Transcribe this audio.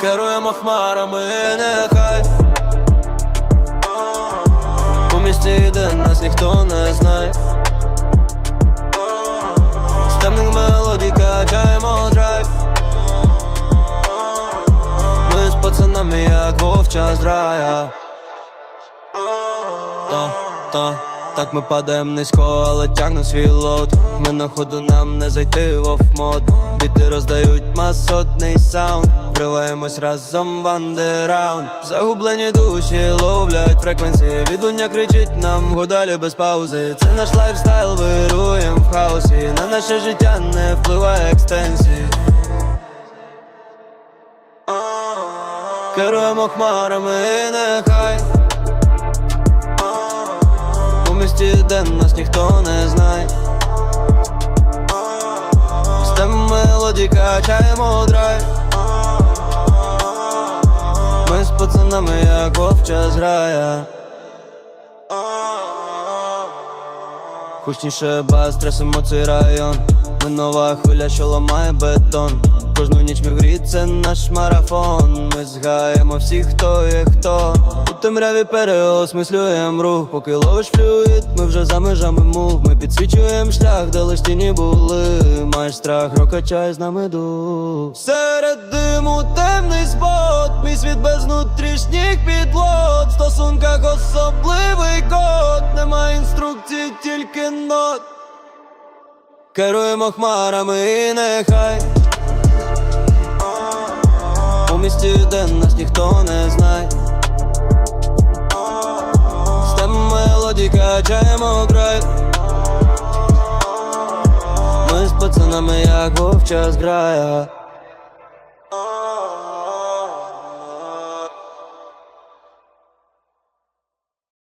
Керуємо хмарами, нехай. У місті йде нас ніхто не знає. З темних мелодій качаємо драйв. Ми з пацанами, як вовча здрая. Та, та, так ми падаєм низько, але тягну свій лот. Ми на ходу нам не зайти в офмод. Біти роздають масотний саунд. Вриваємось разом в андерраунд Загублені душі ловлять фреквенції Відлуння кричить нам годалі без паузи. Це наш лайфстайл, вируєм в хаосі. На наше життя не впливає екстенсії Керуємо хмарами, нехай місті, де нас ніхто не знає. З тем мелодій качаємо драйв. Ми з пацанами, як вовча зграя. Гучніше бас, трясемо цей район. Ми нова хвиля, що ламає бетон Кожну ніч ми грі, це наш марафон. Ми згаємо всіх, хто є хто. У темряві переосмислюєм рух. Поки ловиш флюїд, ми вже за межами мув Ми підсвічуєм шлях, де лиш тіні були. Маєш страх, рокачай з нами дух. Серед диму темний спот. Мій світ без внутрішніх підлот. В стосунках особливий код. Нема інструкцій, тільки нот. Керуємо хмарами і нехай де нас ніхто не знає. Стем тем мелодій качаємо драйв Ми з пацанами, як вовчас зграя